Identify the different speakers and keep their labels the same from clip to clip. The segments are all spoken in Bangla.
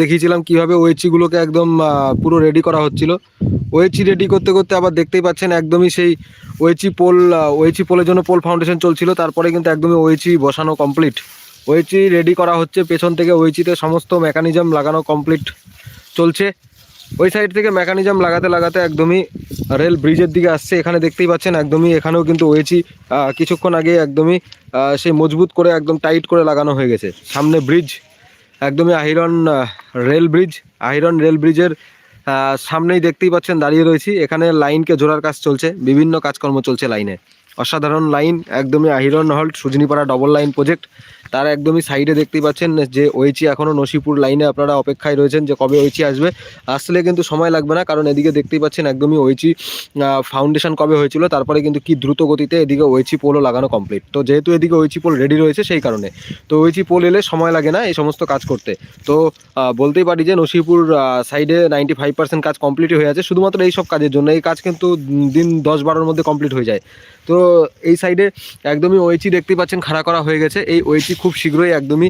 Speaker 1: দেখিয়েছিলাম কীভাবে ওয়েচিগুলোকে একদম পুরো রেডি করা হচ্ছিল। ওয়েচি রেডি করতে করতে আবার দেখতেই পাচ্ছেন একদমই সেই ওয়েচি পোল ওয়েচি পোলের জন্য পোল ফাউন্ডেশন চলছিল। তারপরে কিন্তু একদমই ওয়েচি বসানো কমপ্লিট ওয়েচি রেডি করা হচ্ছে, পেছন থেকে ওয়েচিতে সমস্ত মেকানিজম লাগানো কমপ্লিট চলছে। ওই সাইড থেকে মেকানিজম লাগাতে লাগাতে একদমই রেল ব্রিজের দিকে আসছে। এখানে দেখতেই পাচ্ছেন একদমই এখানেও কিন্তু ওয়েচি কিছুক্ষণ আগে একদমই সেই মজবুত করে একদম টাইট করে লাগানো হয়ে গেছে। সামনে ব্রিজ একদমই Ahiran rail bridge. Ahiran rail ব্রিজের সামনেই দেখতেই পাচ্ছেন দাঁড়িয়ে রয়েছি। এখানে লাইনকে জোড়ার কাজ চলছে, বিভিন্ন কাজকর্ম চলছে লাইনে। অসাধারণ লাইন, একদমই Ahiran halt, Sujnipara double line project তার একদমই সাইডে দেখতেই পাচ্ছেন যে ওইচি এখনও নসিপুর লাইনে আপনারা অপেক্ষায় রয়েছেন যে কবে ওইচি আসবে। আসলে কিন্তু সময় লাগবে না, কারণ এদিকে দেখতেই পাচ্ছেন একদমই ওইচি ফাউন্ডেশন কবে হয়েছিল, তারপরে কিন্তু কি দ্রুত গতিতে এদিকে ওইচি পোলও লাগানো কমপ্লিট তো যেহেতু এদিকে ওইচি পোল রেডি রয়েছে, সেই কারণে। তো ওইচি পোল এলে সময় লাগে না এই সমস্ত কাজ করতে। তো বলতেই পারি যে নসিপুর সাইডে নাইনটি ফাইভ পার্সেন্ট কাজ কমপ্লিট হয়ে আছে, শুধুমাত্র এই সব কাজের জন্য। এই কাজ কিন্তু দিন দশ বারোর মধ্যে কমপ্লিট হয়ে যায়। তো এই সাইডে একদমই ওইচি দেখতেই পাচ্ছেন, খাড়া করা হয়ে গেছে। এই ওইচি খুব শীঘ্রই একদমই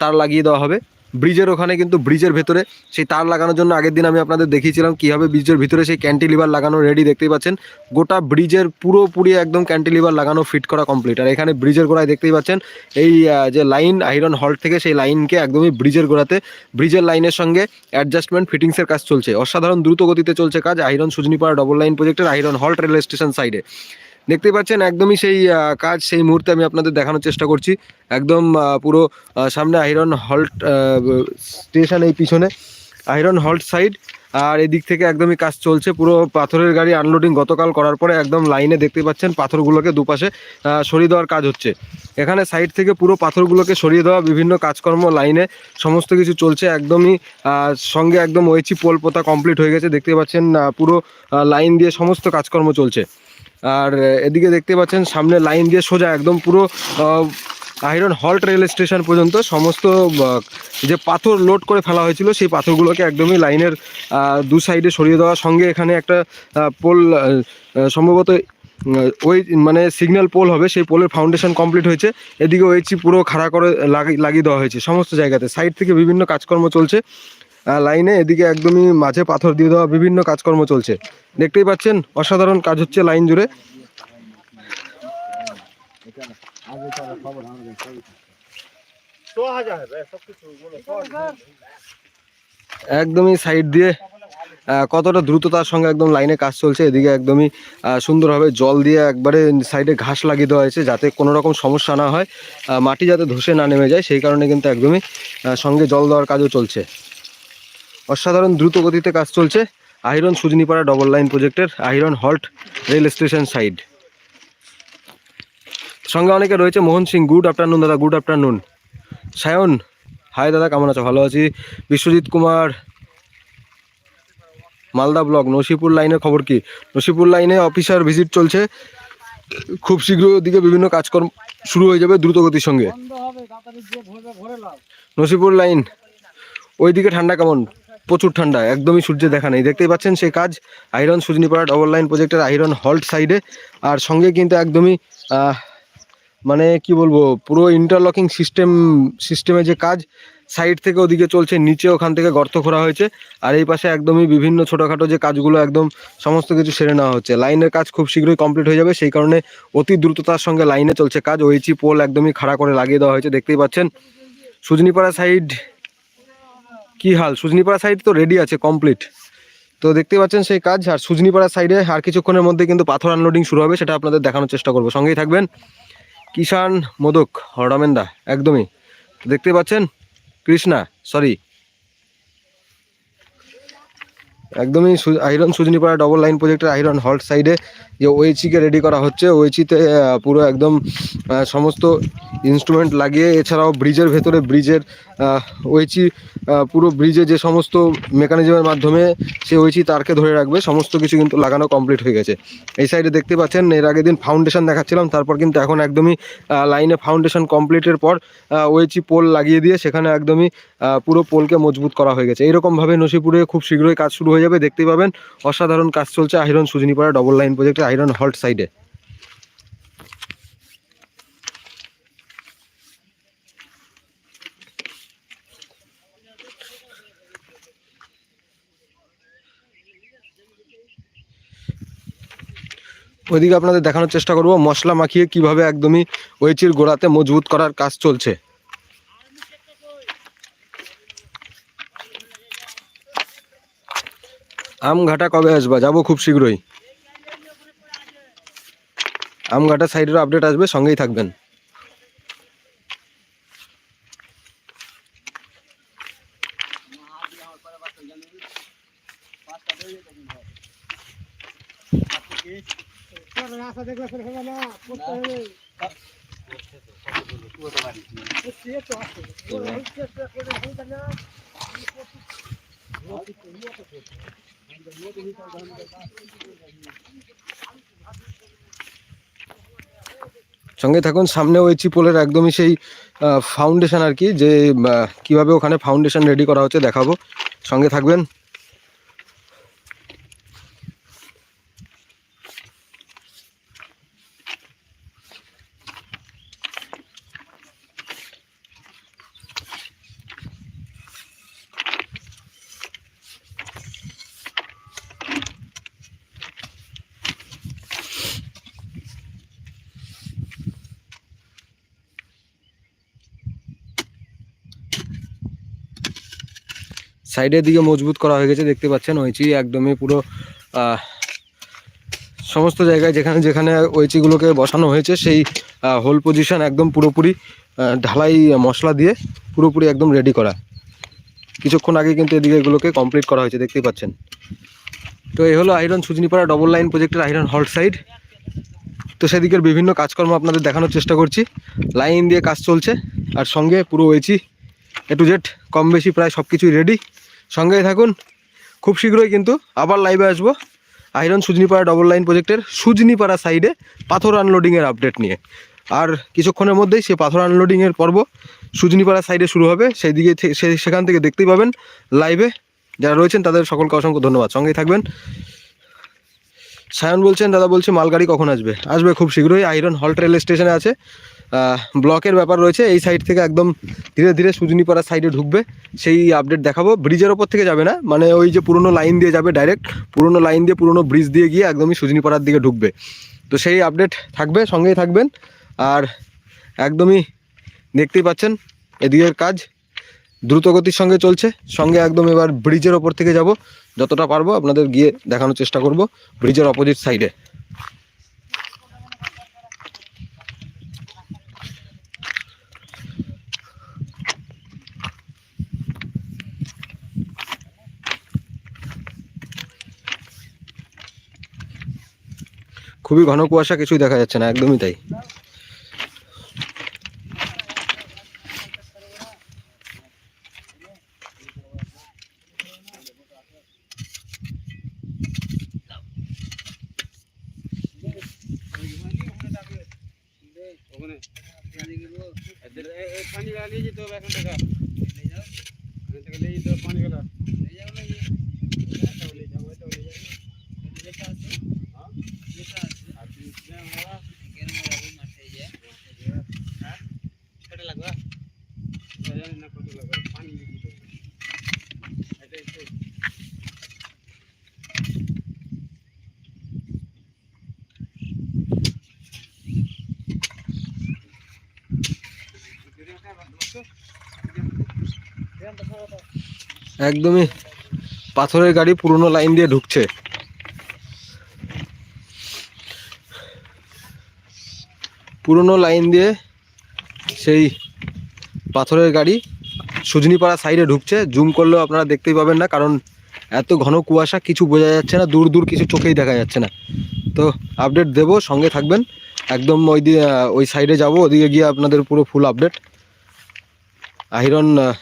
Speaker 1: তার লাগিয়ে দেওয়া হবে। ব্রিজের ওখানে কিন্তু ব্রিজের ভেতরে সেই তার লাগানোর জন্য আগের দিন আমি আপনাদের দেখিয়েছিলাম কীভাবে ব্রিজের ভিতরে সেই ক্যান্টিলিভার লাগানো রেডি দেখতেই পাচ্ছেন। গোটা ব্রিজের পুরোপুরি একদম ক্যান্টিলিভার লাগানো ফিট করা কমপ্লিট আর এখানে ব্রিজের গোড়ায় দেখতেই পাচ্ছেন, এই যে লাইন আইরন হল্ট থেকে সেই লাইনকে একদমই ব্রিজের গোড়াতে, ব্রিজের লাইনের সঙ্গে অ্যাডজাস্টমেন্ট ফিটিংসের কাজ চলছে। অসাধারণ দ্রুত গতিতে চলছে কাজ আইরন সুজনিপাড়া ডবল লাইন প্রজেক্টের আইরন হল্ট রেল স্টেশন সাইডে দেখতেই পাচ্ছেন, একদমই সেই কাজ সেই মুহূর্তে আমি আপনাদের দেখানোর চেষ্টা করছি। একদম পুরো সামনে আইরন হল্ট স্টেশন এই পিছনে আইরন হল্ট সাইড। আর এদিক থেকে একদমই কাজ চলছে, পুরো পাথরের গাড়ি আনলোডিং গতকাল করার পরে একদম লাইনে দেখতে পাচ্ছেন, পাথরগুলোকে দুপাশে সরিয়ে দেওয়ার কাজ হচ্ছে। এখানে সাইড থেকে পুরো পাথরগুলোকে সরিয়ে দেওয়া, বিভিন্ন কাজকর্ম লাইনে, সমস্ত কিছু চলছে একদমই সঙ্গে একদম ওয়েচি পোল পোতা কমপ্লিট হয়ে গেছে দেখতে পাচ্ছেন পুরো লাইন দিয়ে সমস্ত কাজকর্ম চলছে। আর এদিকে দেখতে পাচ্ছেন সামনে লাইন দিয়ে সোজা একদম পুরো আইরন হল্ট রেল স্টেশন পর্যন্ত সমস্ত যে পাথর লোড করে ফেলা হয়েছিল সেই পাথরগুলোকে একদমই লাইনের দু সাইডে সরিয়ে দেওয়ার সঙ্গে এখানে একটা পোল সম্ভবত ওই মানে সিগন্যাল পোল হবে, সেই পোলের ফাউন্ডেশন কমপ্লিট হয়েছে। এদিকে ওইচি পুরো খাড়া করে লাগি- লাগিয়ে দেওয়া হয়েছে সমস্ত জায়গাতে। সাইড থেকে বিভিন্ন কাজকর্ম চলছে। লাইনে এদিকে একদমই মাঝে পাথর দিয়ে দেওয়া বিভিন্ন কাজকর্ম চলছে। দেখতেই পাচ্ছেন, অসাধারণ কাজ হচ্ছে লাইন জুড়ে। একদমই সাইড দিয়ে কতটা দ্রুততার সঙ্গে একদম লাইনে কাজ চলছে, এদিকে একদমই সুন্দরভাবে জল দিয়ে একবারে সাইডে ঘাস লাগিয়ে দেওয়া হয়েছে যাতে কোনো রকম সমস্যা না হয়। মাটি যাতে ধসে না নেমে যায়, সেই কারণে কিন্তু একদমই সঙ্গে জল দেওয়ার কাজও চলছে। অসাধারণ দ্রুত গতিতে কাজ চলছে। আহিরন সুজনিপাড়া ডবল লাইন প্রজেক্টের Ahiran halt rail station side সঙ্গে অনেকে রয়েছে মোহন সিং গুড আফটারনুন দাদা গুড আফটারনুন সায়ন হাই দাদা কেমন আছো? ভালো আছি। বিশ্বজিৎ কুমার মালদা ব্লক নসিপুর লাইনের খবর কি? নসিপুর লাইনে অফিসার ভিজিট চলছে। খুব শীঘ্র ওদিকে বিভিন্ন কাজকর্ম শুরু হয়ে যাবে দ্রুত গতির সঙ্গে। নসিপুর লাইন ওইদিকে ঠান্ডা কেমন? প্রচুর ঠান্ডা, একদমই সূর্যের দেখা নেই। দেখতেই পাচ্ছেন সেই কাজ আইরন সুজনিপাড়া ডবল লাইন প্রজেক্টের আইরন হল্ট সাইডে আর সঙ্গে কিন্তু একদমই মানে কি বলব, পুরো ইন্টারলকিং সিস্টেম সিস্টেমে যে কাজ সাইড থেকে ওদিকে চলছে, নিচে ওখান থেকে গর্ত করা হয়েছে। আর এই পাশে একদমই বিভিন্ন ছোটোখাটো যে কাজগুলো, একদম সমস্ত কিছু সেরে নেওয়া হচ্ছে। লাইনের কাজ খুব শীঘ্রই কমপ্লিট হয়ে যাবে, সেই কারণে অতি দ্রুততার সঙ্গে লাইনে চলছে কাজ। ওইচি পোল একদমই খাড়া করে লাগিয়ে দেওয়া হয়েছে, দেখতেই পাচ্ছেন। সুজনিপাড়া সাইড কি হাল? সুজনিপাড়া সাইড তো রেডি আছে কমপ্লিট তো দেখতে পাচ্ছেন সেই কাজ। আর সুজনিপাড়া সাইডে আর কিছুক্ষণের মধ্যে কিন্তু পাথর আনলোডিং শুরু হবে, সেটা আপনাদের দেখানোর চেষ্টা করব। সঙ্গেই থাকবেন কিষান মোদক হরডামেন্দা একদমই। দেখতে পাচ্ছেন, কৃষ্ণা সরি একদমই আইরন সুজনিপাড়া ডবল লাইন প্রজেক্টের আইরন হল্ট সাইডে যে ওয়েচিকে রেডি করা হচ্ছে। ওয়েচিতে পুরো একদম সমস্ত ইনস্ট্রুমেন্ট লাগিয়ে, এছাড়াও ব্রিজের ভেতরে ব্রিজের ওয়েচি পুরো ব্রিজে যে সমস্ত মেকানিজমের মাধ্যমে সে ওয়েচি তারকে ধরে রাখবে, সমস্ত কিছু কিন্তু লাগানো কমপ্লিট হয়ে গেছে। এই সাইডে দেখতে পাচ্ছেন, এর আগের দিন ফাউন্ডেশন দেখাচ্ছিলাম, তারপর কিন্তু এখন একদমই লাইনে ফাউন্ডেশন কমপ্লিটের পর ওয়েচি পোল লাগিয়ে দিয়ে সেখানে একদমই পুরো পোলকে মজবুত করা হয়ে গেছে। এইরকমভাবে নসিপুরে খুব শীঘ্রই কাজ শুরু হয়ে যাবে। দেখতে পাবেন, অসাধারণ কাজ চলছে আহিরন সুজনিপাড়া ডবল লাইন প্রজেক্টের আয়রন হল্ট সাইডে। ওইদিকে আপনাদের দেখানোর চেষ্টা করব, মশলা মাখিয়ে কীভাবে একদমই ওইচির গোড়াতে মজবুত করার কাজ চলছে। আম ঘাটা কবে আসবা? যাব খুব শীঘ্রই। আমঘাটা সাইডেরও আপডেট আসবে সঙ্গেই থাকবেন
Speaker 2: রাস্তা দেখলে ফের হবে না করতে হবে সে তো আছে চেষ্টা করে হইতা না
Speaker 1: সঙ্গে থাকুন, সামনে ওই চিপোলের একদমই সেই ফাউন্ডেশন আর কি, যে কীভাবে ওখানে ফাউন্ডেশন রেডি করা হচ্ছে দেখাবো। সঙ্গে থাকবেন। সাইডের দিকে মজবুত করা হয়ে গেছে, দেখতে পাচ্ছেন, ওইচি একদমই পুরো সমস্ত জায়গায় যেখানে যেখানে ওইচিগুলোকে বসানো হয়েছে, সেই হোল পজিশন একদম পুরোপুরি ঢালাই মশলা দিয়ে পুরোপুরি একদম রেডি করা। কিছুক্ষণ আগে কিন্তু এদিকে এগুলোকে কমপ্লিট করা হয়েছে, দেখতেই পাচ্ছেন। তো এই হলো আইরন সুজনিপাড়া ডবল লাইন প্রজেক্টের আইরন হল্ট সাইড তো সেদিকের বিভিন্ন কাজকর্ম আপনাদের দেখানোর চেষ্টা করছি। লাইন দিয়ে কাজ চলছে, আর সঙ্গে পুরো ওইচি এ টু জেড কম বেশি প্রায় সব কিছুই রেডি সঙ্গেই থাকুন। খুব শীঘ্রই কিন্তু আবার লাইভে আসব। আইরন সুজনিপাড়া ডবল লাইন প্রজেক্টের সুজনিপাড়া সাইডে পাথর আনলোডিংয়ের আপডেট নিয়ে। আর কিছুক্ষণের মধ্যেই সে পাথর আনলোডিংয়ের পর্ব সুজনিপাড়া সাইডে শুরু হবে। সেই দিকে সেখান থেকে দেখতেই পাবেন লাইভে যারা রয়েছেন, তাদের সকলকে অসংখ্য ধন্যবাদ। সঙ্গেই থাকবেন। সায়ন বলছেন, দাদা, বলছে মালগাড়ি কখন আসবে? আসবে খুব শীঘ্রই। আইরন হল্ট রেল স্টেশনে আছে। ব্লকের ব্যাপার রয়েছে, এই সাইড থেকে একদম ধীরে ধীরে সুজনিপাড়া সাইডে ঢুকবে। সেই আপডেট দেখাবো। ব্রিজের ওপর থেকে যাবে না মানে ওই যে পুরনো লাইন দিয়ে যাবে ডাইরেক্ট পুরনো লাইন দিয়ে পুরনো ব্রিজ দিয়ে গিয়ে একদমই সুজনিপাড়ার দিকে ঢুকবে। তো সেই আপডেট থাকবে, সঙ্গেই থাকবেন। আর একদমই দেখতেই পাচ্ছেন, এদিকের কাজ দ্রুত গতির সঙ্গে চলছে। সঙ্গে একদম এবার ব্রিজের ওপর থেকে যাব, যতটা পারব আপনাদের গিয়ে দেখানোর চেষ্টা করব ব্রিজের অপোজিট সাইডে খুবই ঘন কুয়াশা কিছুই দেখা যাচ্ছে না একদমই তাই
Speaker 2: ওখানে এদের এই এই পানিগুলো নিয়ে যেতে হবে এখন থেকে এখান থেকে নিয়ে যেতে হবে পানিগুলো নিয়ে যাব নাকি এটাও নিয়ে যাব এটাও নিয়ে যাব হ্যাঁ? আর তুই কিনে মারা? হ্যাঁ? কটা লাগবে? এটা জানি না কত লাগবে, পানি নিয়ে যেতে হবে। এটাই, এটাই।
Speaker 1: একদমই পাথরের গাড়ি পুরনো লাইন দিয়ে ঢুকছে। পুরনো লাইন দিয়ে সেই পাথরের গাড়ি সুজনিপাড়া সাইডে ঢুকছে। জুম করলেও আপনারা দেখতেই পাবেন না কারণ এত ঘন কুয়াশা কিছু বোঝা যাচ্ছে না দূর দূর কিছু চোখেই দেখা যাচ্ছে না। তো আপডেট দেব সঙ্গে থাকবেন। একদম ওই ওই সাইডে যাব ওদিকে গিয়ে আপনাদের পুরো ফুল আপডেট আইরন আহ,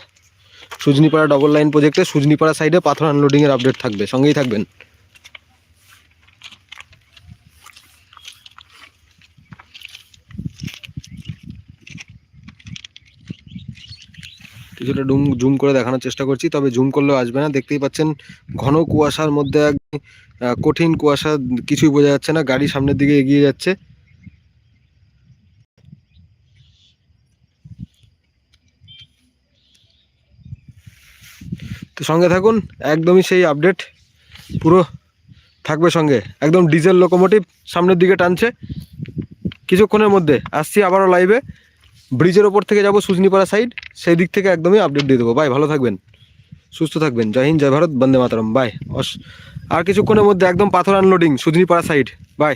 Speaker 1: সুজনিপাড়া ডবল লাইন প্রজেক্টে সুজনিপাড়া সাইডে পাথর আনলোডিংয়ের আপডেট থাকবে। সঙ্গেই থাকবেন। কিছুটা ডুম জুম করে দেখানোর চেষ্টা করছি, তবে জুম করলেও আসবে না। দেখতেই পাচ্ছেন, ঘন কুয়াশার মধ্যে কঠিন কুয়াশা, কিছুই বোঝা যাচ্ছে না। গাড়ি সামনের দিকে এগিয়ে যাচ্ছে। তো সঙ্গে থাকুন, একদমই সেই আপডেট পুরো থাকবে সঙ্গে। একদম ডিজেল লোকোমোটিভ সামনের দিকে টানছে। কিছুক্ষণের মধ্যে আসছি আবারও লাইভে ব্রিজের ওপর থেকে যাব সুজনিপাড়া সাইড সেই দিক থেকে একদমই আপডেট দিয়ে দেবো। বাই ভালো থাকবেন। সুস্থ থাকবেন। জয় হিন্দ, জয় ভারত, বন্দে মাতরম। বাই আর কিছুক্ষণের মধ্যে একদম পাথর আনলোডিং সুজনিপাড়া সাইড বাই